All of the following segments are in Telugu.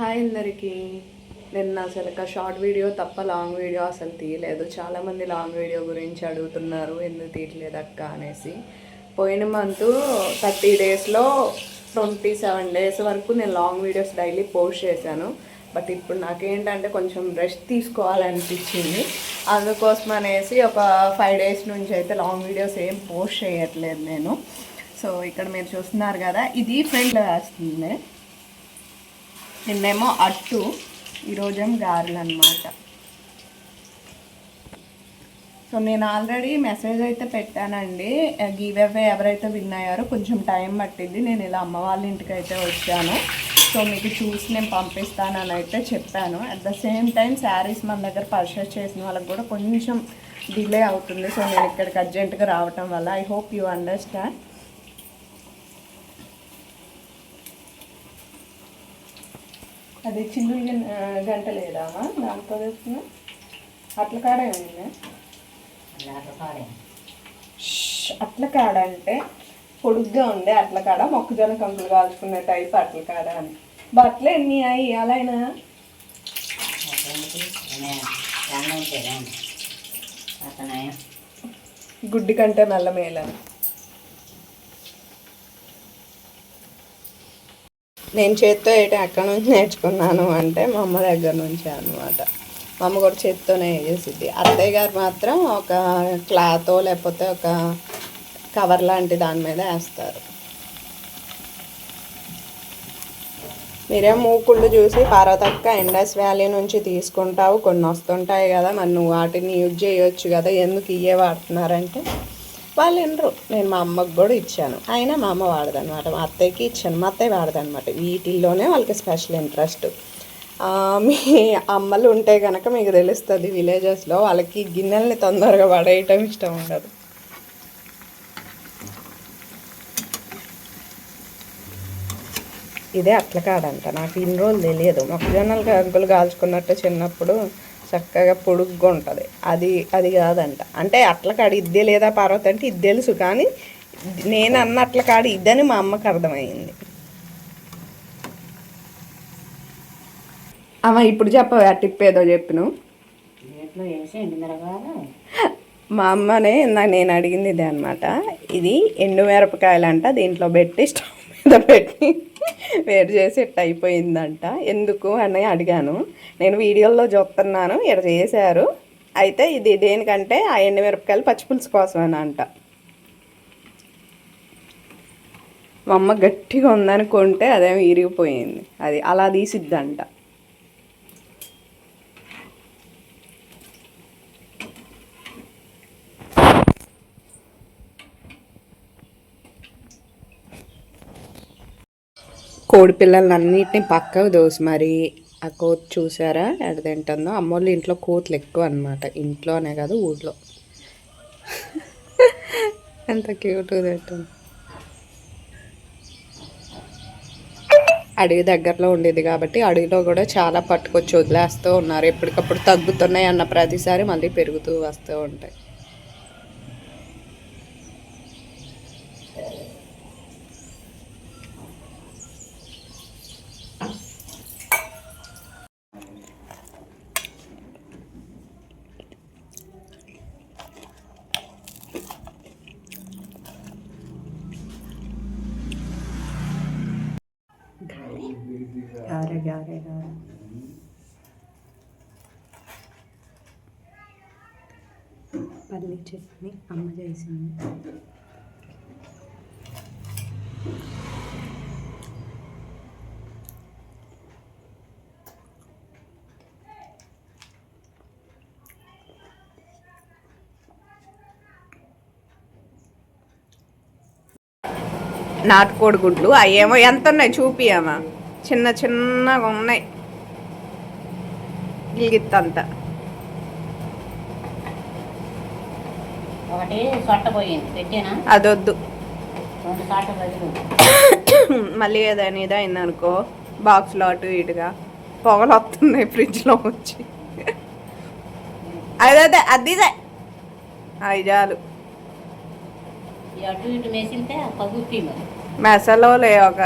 హాయ్ అందరికీ. నిన్న అసలు ఒక షార్ట్ వీడియో తప్ప లాంగ్ వీడియో అసలు తీయలేదు. చాలామంది లాంగ్ వీడియో గురించి అడుగుతున్నారు. ఎందుకు తీయట్లేదు అక్క అనేసి. పోయిన మంత్ థర్టీ డేస్లో ట్వంటీ సెవెన్ డేస్ వరకు నేను లాంగ్ వీడియోస్ డైలీ పోస్ట్ చేశాను. బట్ ఇప్పుడు నాకేంటంటే కొంచెం రెస్ట్ తీసుకోవాలనిపించింది. అందుకోసం అనేసి ఒక ఫైవ్ డేస్ నుంచి అయితే లాంగ్ వీడియోస్ ఏం పోస్ట్ చేయట్లేదు నేను. సో ఇక్కడ మీరు చూస్తున్నారు కదా ఇది ఫ్రెండ్ వేస్తుంది. నిన్నేమో అట్టు ఈరోజేం గారెలు అనమాట సో నేను ఆల్రెడీ మెసేజ్ అయితే పెట్టానండి. గీవెవే ఎవరైతే విన్ అయ్యారో కొంచెం టైం పట్టింది. నేను ఇలా అమ్మ వాళ్ళ ఇంటికి అయితే వచ్చాను. సో మీకు చూసి నేను పంపిస్తానని అయితే చెప్పాను. At the same time saris మన దగ్గర పర్చేస్ చేసిన వాళ్ళకి కూడా కొంచెం డిలే అవుతుంది. సో నేను ఇక్కడికి అర్జెంటుగా రావటం వల్ల. ఐ హోప్ యూ అండర్స్టాండ్ అది చిల్లులు గంట లేదామా దాంతో తెస్తున్నా అట్ల కాడే ఉంది అట్ల కాడ. అంటే పొడుగ్గా ఉండే అట్ల కాడ మొక్కజొన్న కంకులు కాల్చుకునే టైప్ అట్ల కాడ అని. బట్టలు ఎన్ని అయ్యి అలాయినా గుడ్డి కంటే నల్ల మేలని. నేను చేత్తో ఏంటి ఎక్కడి నుంచి నేర్చుకున్నాను అంటే మా అమ్మ దగ్గర నుంచి అనమాట మా అమ్మ కూడా చేత్తోనే చేసిద్ది. అత్తయ్య గారు మాత్రం ఒక క్లాతో లేకపోతే ఒక కవర్ లాంటి దాని మీద వేస్తారు. మీరే మూకుళ్ళు చూసి పార్వతక్క ఇండస్ వ్యాలీ నుంచి తీసుకుంటావు కొన్ని వస్తుంటాయి కదా మరి నువ్వు వాటిని యూజ్ చేయొచ్చు కదా ఎందుకు ఇవే వాడుతున్నారంటే వాళ్ళు వినరు నేను మా అమ్మకు కూడా ఇచ్చాను. అయినా మా అమ్మ వాడదనమాట మా అత్తయ్యకి ఇచ్చాను. మా అత్తయ్య వాడదనమాట వీటిల్లోనే వాళ్ళకి స్పెషల్ ఇంట్రెస్ట్. మీ అమ్మలు ఉంటే కనుక మీకు తెలుస్తుంది విలేజెస్లో వాళ్ళకి గిన్నెల్ని తొందరగా పడేయటం ఇష్టం ఉండదు. ఇదే అట్ల కాడంట నాకు ఇన్ని రోజులు తెలియదు. మొక్కజొన్నలు అంకులు కాల్చుకున్నట్టు చిన్నప్పుడు చక్కగా పొడుగ్గా ఉంటుంది. అది అది కాదంట. అంటే అట్ల కాడ ఇద్దే లేదా పర్వత అంటే ఇది తెలుసు కానీ నేను అన్న అట్ల కాడ ఇద్దని మా అమ్మకి అర్థమైంది అమ్మ ఇప్పుడు చెప్పవే ఆ టిప్ ఏదో చెప్పిను మా అమ్మనే ఇందాక నేను అడిగింది ఇదే అనమాట ఇది ఎండు మిరపకాయలంట దీంట్లో పెట్టి స్టవ్ మీద పెట్టి వేడి చేసి ఇట్ట అయిపోయిందంట. ఎందుకు అని అడిగాను. నేను వీడియోలో చూస్తున్నాను ఇక్కడ చేశారు. అయితే ఇది దేనికంటే ఆ ఎండుమిరపకాయలు పచ్చిపులుసు కోసం అని అంట మా అమ్మ గట్టిగా ఉందనుకుంటే అదేమి ఇరిగిపోయింది అది అలా తీసిద్దంట. కోడి పిల్లల్ని అన్నిటిని పక్కకు దోసి మరి ఆ కోతి చూసారా? ఎడ తింటుందో? అమ్మోళ్ళు ఇంట్లో కోతులు ఎక్కువ అనమాట ఇంట్లోనే కాదు ఊళ్ళో ఎంత క్యూట్గా తింటుంది. అడవి దగ్గరలో ఉండేది కాబట్టి అడవిలో కూడా చాలా పట్టుకొచ్చి వదిలేస్తూ ఉన్నారు. ఎప్పటికప్పుడు తగ్గుతున్నాయి అన్న ప్రతిసారి మళ్ళీ పెరుగుతూ వస్తూ ఉంటాయి గారె గారె గారె పల్లి చట్నీ అమ్మ చేసింది. నాటుకోడి గుడ్లు అయ్యేమో ఎంత ఉన్నాయి చూపియామా చిన్న చిన్నగా ఉన్నాయి. గిలిగిత్తంతా. ఒకటి సొట్ట పోయింది పెట్టానా? అదొద్దు. మళ్ళీ ఏదైనా ఇదైంది అనుకో బాక్స్లో అటు ఇటుగా పొగలు వస్తున్నాయి ఫ్రిడ్జ్లో వచ్చి. అదే అదే అవి చాలు. ఈ అటు ఇటు మెసిలితే పగుతి మరి. మెసలో లే ఒక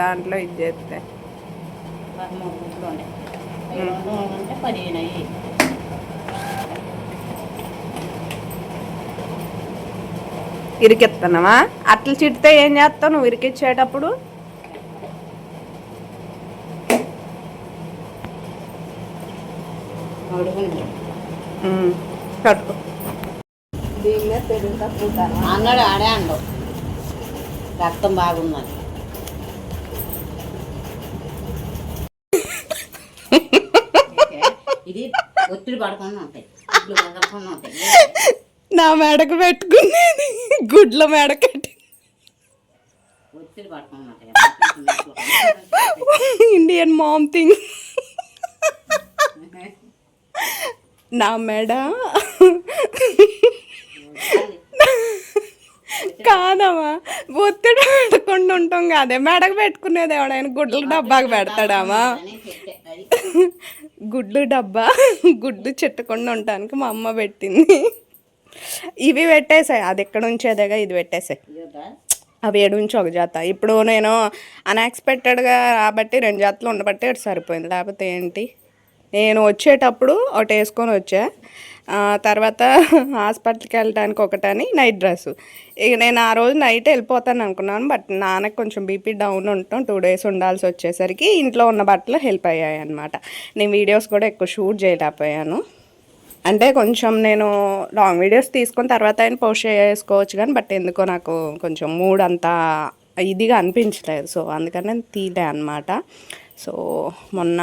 దాంట్లో ఇది చేస్తే పదమూడు గుడ్లు ఉండే అవి రెండు ఉంటే పదిహేను అయ్యి ఇరికెత్తున్నావా అట్లా చిడితే ఏం చేస్తావు? నువ్వు ఇరికిచ్చేటప్పుడు? కట్టుకో అన్నాడు ఆడే అండు రక్తం బాగుందని ఇది ఒత్తిడి పడకుండా ఉంటాయి. పడకుండా ఉంటాయి. నా మెడకు పెట్టుకునేది. గుడ్ల మెడ కట్టి ఇండియన్ మామ్ థింగ్. నా మెడ? కాదమ్మా. ఒత్తిడి పెట్టకుండా ఉంటాం కాదే. మెడకు పెట్టుకునేది ఎవడైనా గుడ్ల డబ్బాకి పెడతాడామా? గుడ్లు డబ్బా. గుడ్లు చెట్టకుండా ఉండటానికి మా అమ్మ పెట్టింది. ఇవి పెట్టేసాయి అది ఎక్కడ ఉంచేదేగా ఇది పెట్టేసాయి? అవి ఏడు నుంచి ఒక జాత. ఇప్పుడు నేను అన్ఎక్స్పెక్టెడ్గా రాబట్టి రెండు జాతలు ఉండబట్టి అటు సరిపోయింది. లేకపోతే ఏంటి? నేను వచ్చేటప్పుడు ఒకటి వేసుకొని వచ్చా. తర్వాత హాస్పిటల్కి వెళ్ళడానికి ఒకటని నైట్ డ్రెస్. ఇక నేను ఆ రోజు నైట్ వెళ్ళిపోతాను అనుకున్నాను బట్ నాన్నకి కొంచెం బీపీ డౌన్ ఉంటాం టూ డేస్ ఉండాల్సి వచ్చేసరికి ఇంట్లో ఉన్న బట్టలు హెల్ప్ అయ్యాయి అనమాట నేను వీడియోస్ కూడా ఎక్కువ షూట్ చేయలేకపోయాను. అంటే కొంచెం నేను లాంగ్ వీడియోస్ తీసుకున్న తర్వాత ఆయన పోస్ట్ చేసుకోవచ్చు కానీ బట్ ఎందుకో నాకు కొంచెం మూడ్ అంతా ఇదిగా అనిపించలేదు. సో అందుకని నేను తీలే అనమాట సో మొన్న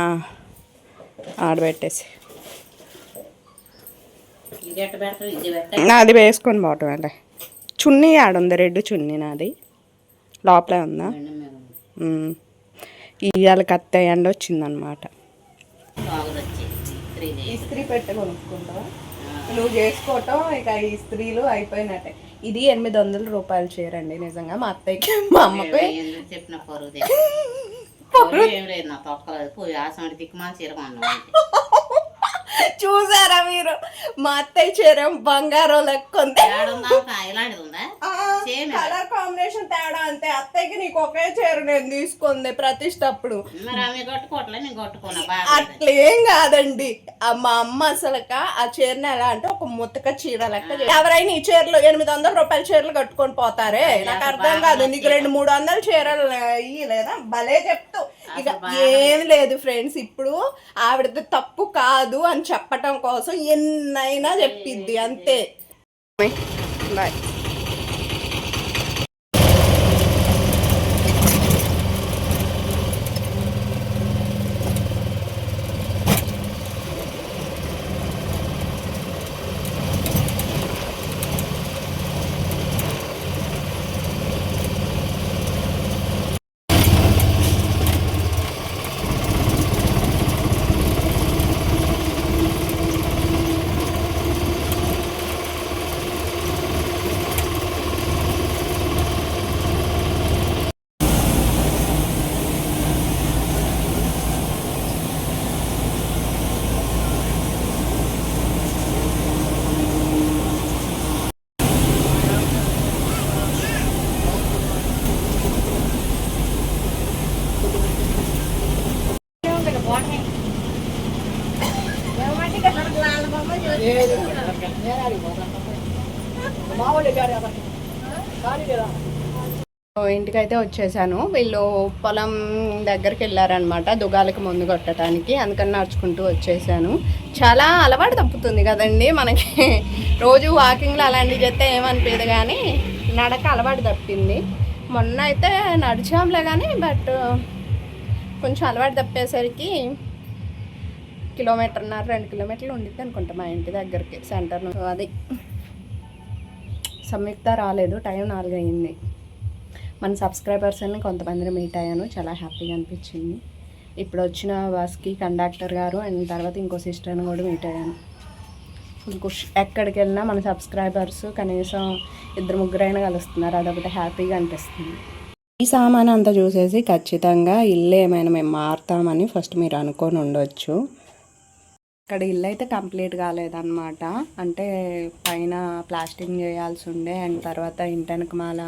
ఆడబెట్టేసి నాది వేసుకొని పోవటం అంటే చున్నీ ఆడుంది రెడ్ చున్నీ నాది. లోపలే ఉందా. ఇవాళ కత్త ఎండ వచ్చిందనమాట ఇస్త్రీ పెట్టి కొనుక్కుంటావా నువ్వు చేసుకోవటం ఇక ఈ స్త్రీలు అయిపోయినట్టే. ఇది ఎనిమిది వందల రూపాయలు చీరండి నిజంగా మా అత్తయ్యకి మా అమ్మకి. చెప్పిన చూసారా మీరు? మా అత్తయ్య చీర బంగారం లెక్క ఉంది ఇలాంటిది ఉందా? కలర్ కాంబినేషన్ తేడా అంతే. అత్తయ్యకి నీకు ఒకే చీర నేను తీసుకుంది ప్రతిష్టప్పుడు. అట్లేం కాదండి. మా అమ్మ అసలుక ఆ చీరని ఎలా అంటే ఒక ముతక చీర లెక్క ఎవరైనా ఈ చీరలు ఎనిమిది వందల రూపాయల చీరలు కట్టుకొని పోతారే? నాకు అర్థం కాదు. నీకు రెండు మూడు వందల చీరలు లేదా? భలే చెప్తూ. ఇక ఏం లేదు ఫ్రెండ్స్. ఇప్పుడు ఆవిడది తప్పు కాదు అని చెప్పటం కోసం ఎన్నైనా చెప్పిద్ది అంతే. బాయ్ సో ఇంటికైతే వచ్చేసాను. వీళ్ళు పొలం దగ్గరికి వెళ్ళారనమాట. దుగాలకి ముందు కొట్టడానికి అందుకని నడుచుకుంటూ వచ్చేసాను. చాలా అలవాటు తప్పుతుంది కదండి మనకి. రోజు వాకింగ్లో అలాంటివి చేస్తే ఏమనిపించదు కానీ నడక అలవాటు తప్పింది. మొన్న అయితే నడిచాంలే కానీ బట్ కొంచెం అలవాటు తప్పేసరికి కిలోమీటర్న్నర రెండు కిలోమీటర్లు ఉండిద్ది అనుకుంటా మా ఇంటి దగ్గరికి సెంటర్ సో అది సంయుక్త రాలేదు టైం నాలుగు అయింది మన సబ్స్క్రైబర్స్ని కొంతమందిని మీట్ అయ్యాను చాలా హ్యాపీగా అనిపించింది. ఇప్పుడు వచ్చిన బస్కి కండక్టర్ గారు అండ్ తర్వాత ఇంకో సిస్టర్ని కూడా మీట్ అయ్యాను. ఎక్కడికి వెళ్ళినా మన సబ్స్క్రైబర్స్ కనీసం ఇద్దరు ముగ్గురైనా కలుస్తున్నారు అదొకటి హ్యాపీగా అనిపిస్తుంది. ఈ సామాన్ అంతా చూసేసి ఖచ్చితంగా ఇల్లు ఏమైనా మేము మారుతామని ఫస్ట్ మీరు అనుకొని ఉండొచ్చు ఇక్కడ ఇల్లు అయితే కంప్లీట్ కాలేదన్నమాట. అంటే పైన ప్లాస్టింగ్ చేయాల్సి ఉండే అండ్ తర్వాత ఇంటెనక మాల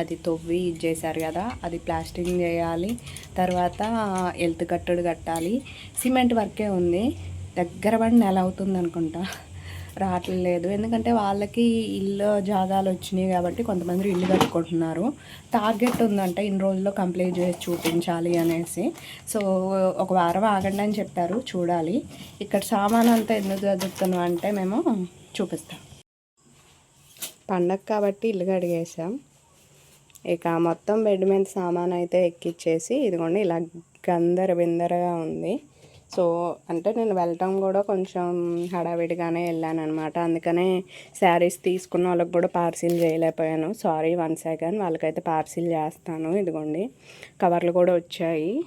అది తొవ్వి ఇచ్చేసారు చేశారు కదా అది ప్లాస్టింగ్ చేయాలి. తర్వాత ఎల్త్ కట్టడు కట్టాలి. సిమెంట్ వర్కే ఉంది. దగ్గర పడి నెల అవుతుంది అనుకుంటా. రావట్లేదు ఎందుకంటే వాళ్ళకి ఇల్లు జాగాలు వచ్చినాయి కాబట్టి కొంతమంది ఇల్లు కట్టుకుంటున్నారు. టార్గెట్ ఉందంటే ఇన్ని రోజుల్లో కంప్లీట్ చేసి చూపించాలి అనేసి. సో ఒక వారం ఆగండి అని చెప్పారు చూడాలి. ఇక్కడ సామాన్ అంతా ఎందుకు చదువుతున్నాం అంటే మేము చూపిస్తాం. పండగ కాబట్టి ఇల్లు కడిగేసాం ఇక మొత్తం బెడ్ మీద సామాన్ అయితే ఎక్కిచ్చేసి ఇదిగోండి ఇలా గందర బిందరగా ఉంది. సో అంటే నేను వెళ్ళటం కూడా కొంచెం హడావిడిగానే వెళ్ళాను అనమాట అందుకనే శారీస్ తీసుకున్న వాళ్ళకి కూడా పార్సిల్ చేయలేకపోయాను. సారీ వన్ సెకండ్ వాళ్ళకైతే పార్సిల్ చేస్తాను ఇదిగోండి. కవర్లు కూడా వచ్చాయి.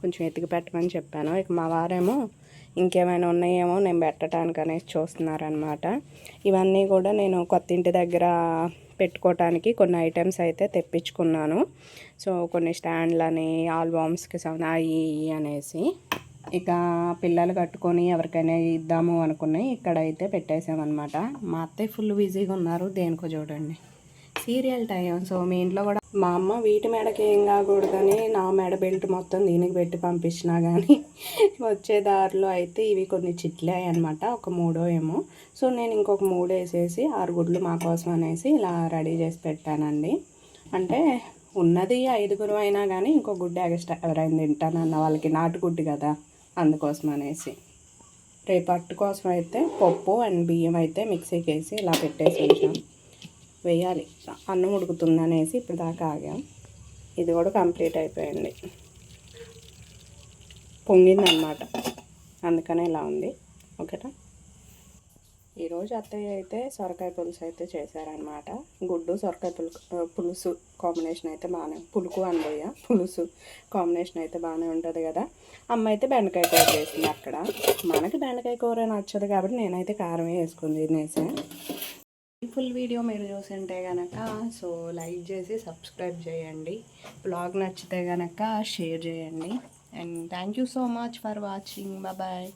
కొంచెం ఎతికి పెట్టమని చెప్పాను. ఇక మా వారేమో ఇంకేమైనా ఉన్నాయేమో నేను పెట్టడానికి అనేసి చూస్తున్నారనమాట ఇవన్నీ కూడా నేను కొత్త ఇంటి దగ్గర పెట్టుకోవటానికి కొన్ని ఐటమ్స్ అయితే తెప్పించుకున్నాను. సో కొన్ని స్టాండ్లని ఆల్బమ్స్కి సంబంధ అవి అనేసి. ఇక పిల్లలు కట్టుకొని ఎవరికైనా ఇద్దాము అనుకున్నాయి ఇక్కడైతే పెట్టేసామన్నమాట మా అత్తయ్య ఫుల్ బిజీగా ఉన్నారు దేనికో చూడండి. సీరియల్ టైం సో మీ ఇంట్లో కూడా మా అమ్మ వీటి మెడకి ఏం కాకూడదని నా మెడ బెల్ట్ మొత్తం దీనికి పెట్టి పంపించినా కానీ వచ్చే దారిలో అయితే ఇవి కొన్ని చిట్లాయి అనమాట ఒక మూడో ఏమో. సో నేను ఇంకొక మూడు వేసేసి ఆరు గుడ్లు మా కోసం అనేసి ఇలా రెడీ చేసి పెట్టానండి. అంటే ఉన్నది ఐదుగురు అయినా కానీ ఇంకో గుడ్డు ఎక్స్ట్రా ఎవరైనా తింటానన్న వాళ్ళకి నాటుగుడ్డు కదా. అందుకోసం అనేసి రేపు అట్టు కోసం అయితే పప్పు అండ్ బియ్యం అయితే మిక్సీకి వేసి ఇలా పెట్టేసి ఉంచాం. వేయాలి. అన్నం ఉడుకుతుంది అనేసి ఇప్పుడు దాకా ఆగాం. ఇది కూడా కంప్లీట్ అయిపోయింది. పొంగిందనమాట అందుకనే ఇలా ఉంది. ఓకేనా? ఈరోజు అత్తయ్య అయితే సొరకాయ పులుసు అయితే చేశారనమాట గుడ్డు సొరకాయ పులుసు పులుసు కాంబినేషన్ అయితే బాగానే పులుకు అనబోయ పులుసు కాంబినేషన్ అయితే బాగానే ఉంటుంది కదా. అమ్మ అయితే బెండకాయ కూర చేసింది అక్కడ. మనకి బెండకాయ కూర నచ్చదు కాబట్టి నేనైతే కారమే వేసుకుంది తినేసాను ఫుల్ వీడియో మీరు చూసింటే కనుక సో లైక్ చేసి సబ్స్క్రైబ్ చేయండి. బ్లాగ్ నచ్చితే కనుక షేర్ చేయండి. And thank you so much for watching. Bye.